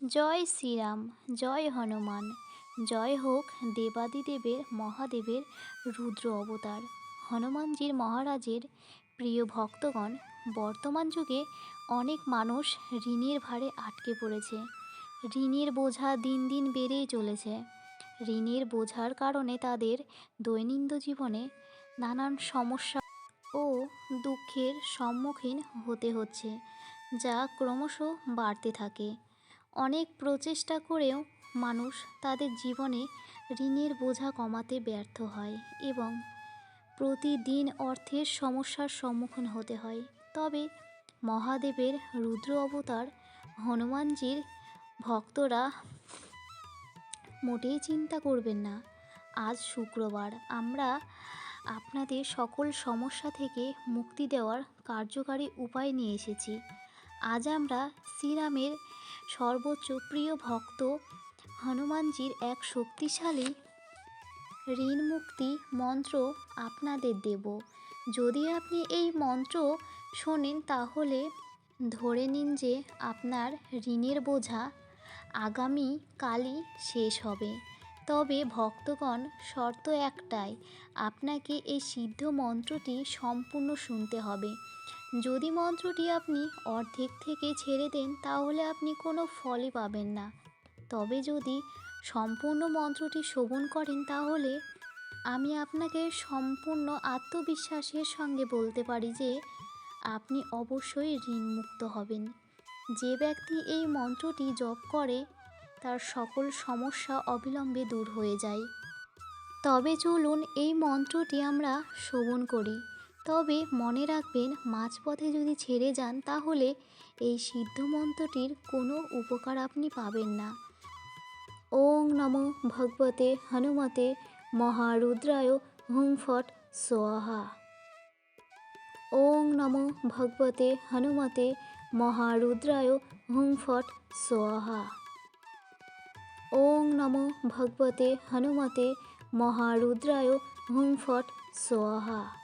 জয় শ্রীরাম, জয় হনুমান, জয় হোক দেবাদিদেবের, মহাদেবের রুদ্র অবতার। হনুমানজির মহারাজের প্রিয় ভক্তগণ, বর্তমান যুগে অনেক মানুষ ঋণের ভারে আটকে পড়েছে। ঋণের বোঝা দিন দিন বেড়েই চলেছে। ঋণের বোঝার কারণে তাদের দৈনন্দিন জীবনে নানান সমস্যা ও দুঃখের সম্মুখীন হতে হচ্ছে, যা ক্রমশ বাড়তে থাকে। অনেক প্রচেষ্টা করেও মানুষ তাদের জীবনে ঋণের বোঝা কমাতে ব্যর্থ হয় এবং প্রতিদিন অর্থের সমস্যার সম্মুখীন হতে হয়। তবে মহাদেবের রুদ্র অবতার হনুমানজির ভক্তরা মোটেই চিন্তা করবেন না। আজ শুক্রবার আমরা আপনাদের সকল সমস্যা থেকে মুক্তি দেওয়ার কার্যকারী উপায় নিয়ে এসেছি। আজ আমরা শ্রীরামের সর্বোচ্চ প্রিয় ভক্ত হনুমানজির এক শক্তিশালী ঋণ মুক্তি মন্ত্র আপনাদের দেব। যদি আপনি এই মন্ত্র শোনেন, তাহলে ধরে নিন যে আপনার ঋণের বোঝা আগামী কালই শেষ হবে। তবে ভক্তগণ, শর্ত একটাই, আপনাকে এই সিদ্ধ মন্ত্রটি সম্পূর্ণ শুনতে হবে। যদি মন্ত্রটি আপনি অর্ধেক থেকে ছেড়ে দেন, তাহলে আপনি কোনো ফলই পাবেন না। তবে যদি সম্পূর্ণ মন্ত্রটি শোভন করেন, তাহলে আমি আপনাকে সম্পূর্ণ আত্মবিশ্বাসের সঙ্গে বলতে পারি যে আপনি অবশ্যই ঋণমুক্ত হবেন। যে ব্যক্তি এই মন্ত্রটি জপ করে, তার সকল সমস্যা অবিলম্বে দূর হয়ে যায়। তবে চলুন এই মন্ত্রটি আমরা শ্রবণ করি। তবে মনে রাখবেন, মাঝপথে যদি ছেড়ে যান, তাহলে এই সিদ্ধ মন্ত্রটির কোনো উপকার আপনি পাবেন না। ওং নমো ভগবতে হনুমতে মহারুদ্রায় হুং ফট সোহা। ওং নমো ভগবতে হনুমতে মহারুদ্রায় হুং ফট সোহা। ওং নমো ভগবতে হনুমতে মহারুদ্রায় হুং ফট সোহা।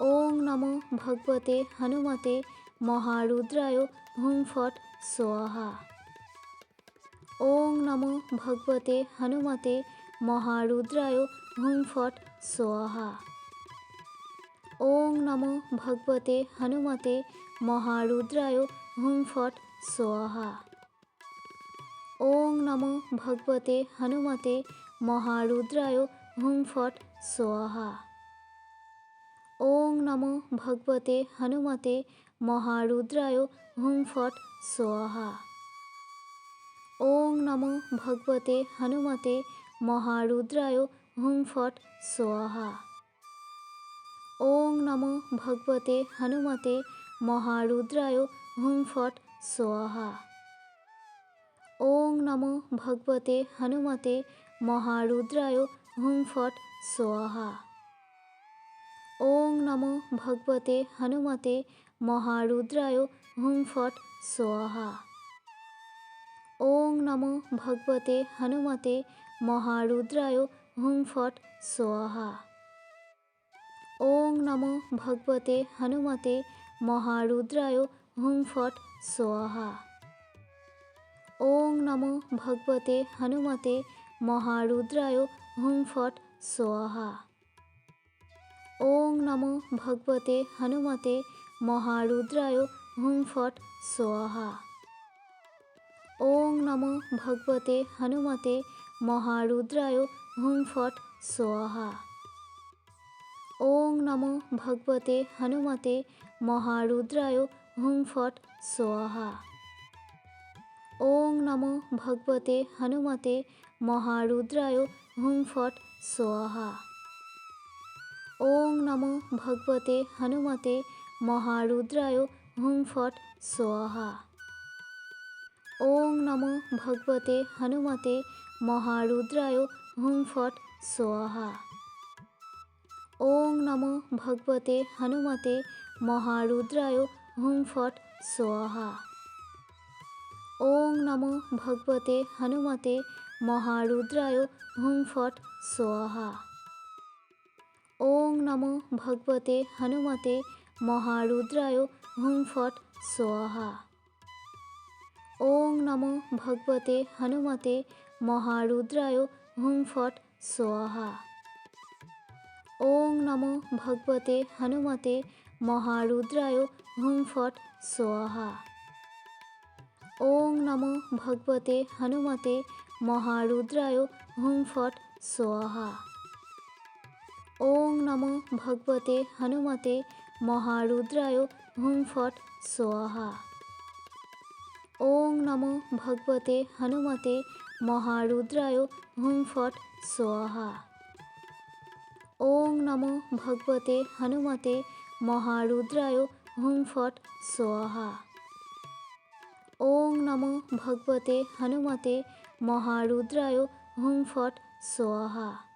ওং নমো ভগবতে হনুমতে মহারুদ্রায় হুং ফট সোহা। ওং নমো ভগবতে হনুমতে মহারুদ্রায় হুং ফট সোহা। ওং নমো ভগবতে হনুমতে মহারুদ্রায় হুং ফট সোহা। ওং নমো ভগবতে হনুমতে মহারুদ্রায় হুং ফট সোহা। ওং নমো ভগবতে হনুমতে মহারুদ্রায় হুং ফট সোহা। ওং নমো ভগবতে হনুমতে মহারুদ্রায় হুং ফট সোহা। ওং নমো ভগবতে হনুমতে মহারুদ্রায় হুং ফট সোহা। ওং নমো ভগবতে হনুমতে মহারুদ্রায় হুং ফট সোহা। ওং নমো ভগবতে হনুমতে মহারুদ্রায় হুং ফট সোহা। ওং নমো ভগবতে হনুমতে মহারুদ্রায় হুং ফট সোহা। ওং নমো ভগবতে হনুমতে মহারুদ্রায় হুং ফট সোহা। ওং নমো ভগবতে হনুমতে মহারুদ্রায় হুং ফট সোহা। ওং নমো ভগবতে হনুমতে মহারুদ্রায় হুং ফট সোহা। ওং নমো ভগবতে হনুমতে মহারুদ্রায় হুং ফট সোহা। ওং নমো ভগবতে হনুমতে মহারুদ্রায় হুং ফট সোহা। ওং নমো ভগবতে হনুমতে মহারুদ্রায় হুং ফট সোহা। ওং নমো ভগবতে হনুমতে মহারুদ্রায় হুং ফট সোহা। ওং নমো ভগবতে হনুমতে মহারুদ্রায় হুং ফট সোহা। ওং নমো ভগবতে হনুমতে মহারুদ্রায় হুং ফট সোহা। ওং নমো ভগবতে হনুমতে মহারুদ্রায় হুং ফট সোহা। নমো ভগবতে হনুমতে মহারুদ্রায় হুং ফট সোহা ওং নমো ভগবতে হনুমতে মহারুদ্রায় হুং ফট সোহা ওং নমো ভগবতে হনুমতে মহারুদ্রায় হুং ফট সোহা ওং নমো ভগবতে হনুমতে মহারুদ্রায় হুং ফট সোহা ওং নমো ভগবতে হনুমতে মহারুদ্রায় হুং ফট সোহা। ওং নমো ভগবতে হনুমতে মহারুদ্রায় হুং ফট সোহা। ওং নমো ভগবতে হনুমতে মহারুদ্রায় হুং ফট সোহা। ওং নমো ভগবতে হনুমতে মহারুদ্রায় হুং ফট সোহা।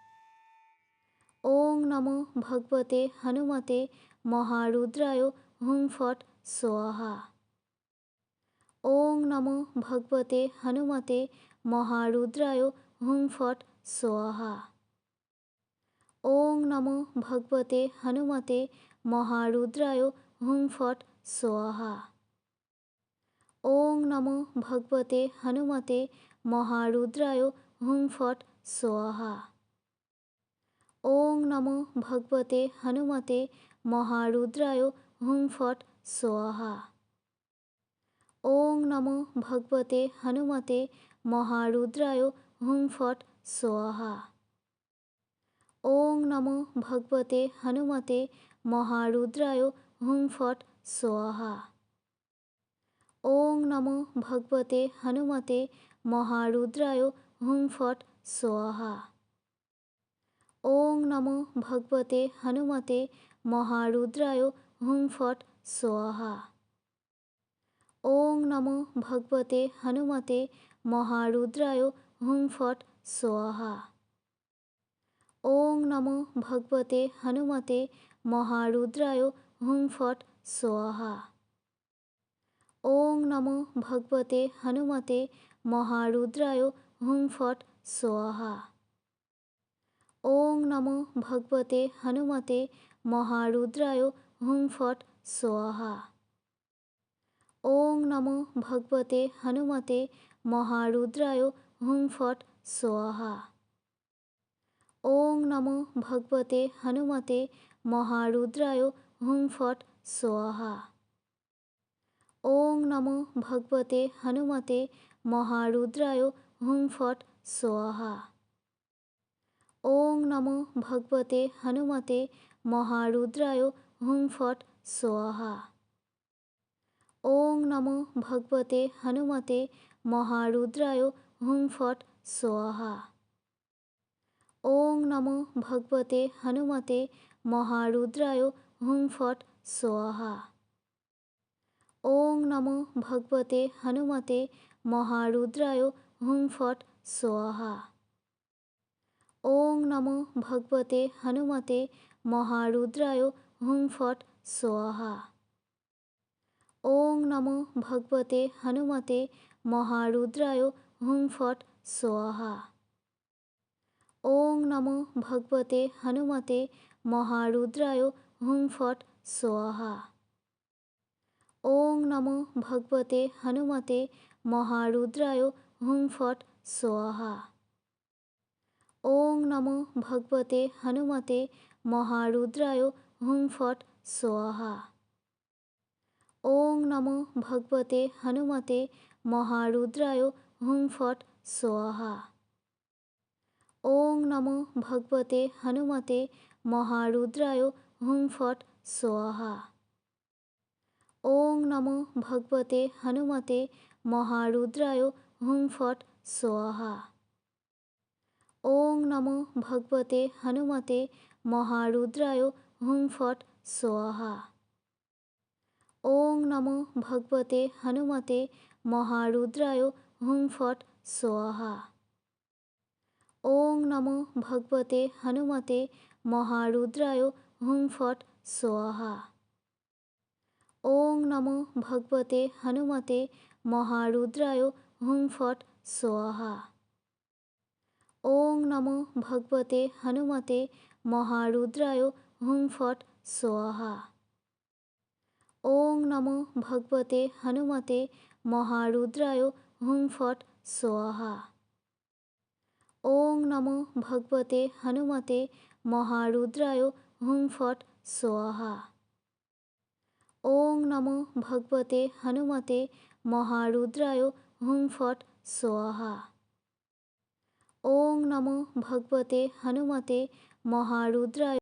ओं नमो भगवते हनुमते महारुद्राय हुं फट स्वाहा। ओं नमो भगवते हनुमते महारुद्राय हुं फट स्वाहा। ओं नमो भगवते हनुमते महारुद्राय हुं फट स्वाहा। ओं नमो भगवते हनुमते महारुद्राय हुं फट स्वाहा। ओं नमो भगवते हनुमते महारुद्राय हुं फट स्वाहा। ओं नमो भगवते हनुमते महारुद्राय हुं फट स्वाहा। ओं नमो भगवते हनुमते महारुद्राय हुं फट स्वाहा। ओं नमो भगवते हनुमते महारुद्राय हुं फट् स्वाहा। ओं नमो भगवते हनुमते महारुद्राय हुं फट स्वाहा। ओं नमो भगवते हनुमते महारुद्राय हुं फट स्वाहा। ओं नमो भगवते हनुमते महारुद्राय हुं फट स्वाहा। ओं नमो भगवते हनुमते महारुद्राय हुं फट् स्वाहा। ओं नमो भगवते हनुमते महारुद्राय हुं फट स्वाहा। ओं नमो भगवते हनुमते महारुद्राय हुं फट स्वाहा। ओं नमो भगवते हनुमते महारुद्राय हुं फट स्वाहा। ओं नमो भगवते हनुमते महारुद्राय हुं फट स्वाहा। ओं नमो भगवते हनुमते महारुद्राय हुं फट स्वाहा। ओं नमो भगवते हनुमते महारुद्राय हुं फट स्वाहा। ओं नमो भगवते हनुमते महारुद्राय हुं फट स्वाहा। ओं नमो भगवते हनुमते महारुद्राय हुं फट् स्वाहा। ओं नमो भगवते हनुमते महारुद्राय हुं फट स्वाहा। ओं नमो भगवते हनुमते महारुद्राय हुं फट स्वाहा। ओं नमो भगवते हनुमते महारुद्राय हुं फट स्वाहा। ओं नमो भगवते हनुमते महारुद्राय हुं फट् स्वाहा। ओं नमो भगवते हनुमते महारुद्राय हुं फट स्वाहा। ओं नमो भगवते हनुमते महारुद्राय हुं फट स्वाहा। ओं नमो भगवते हनुमते महारुद्राय हुं फट स्वाहा। ओं नमो भगवते हनुमते महारुद्राय हुं फट स्वाहा। ओं नमो भगवते हनुमते महारुद्राय हुं फट स्वाहा। ओं नमो भगवते हनुमते महारुद्राय हुं फट स्वाहा। ओं नमो भगवते हनुमते महारुद्राय हुं फट स्वाहा। ओं नमो भगवते हनुमते महारुद्राय हुं फट् स्वाहा। ओं नमो भगवते हनुमते महारुद्राय हुं फट स्वाहा। ओं नमो भगवते हनुमते महारुद्राय हुं फट स्वाहा। ओं नमो भगवते हनुमते महारुद्राय हुं फट स्वाहा। ओं नमो भगवते हनुमते महारुद्राय हुं फट स्वाहा। ওং নমো ভগবতে হনুমতে মহারুদ্রায়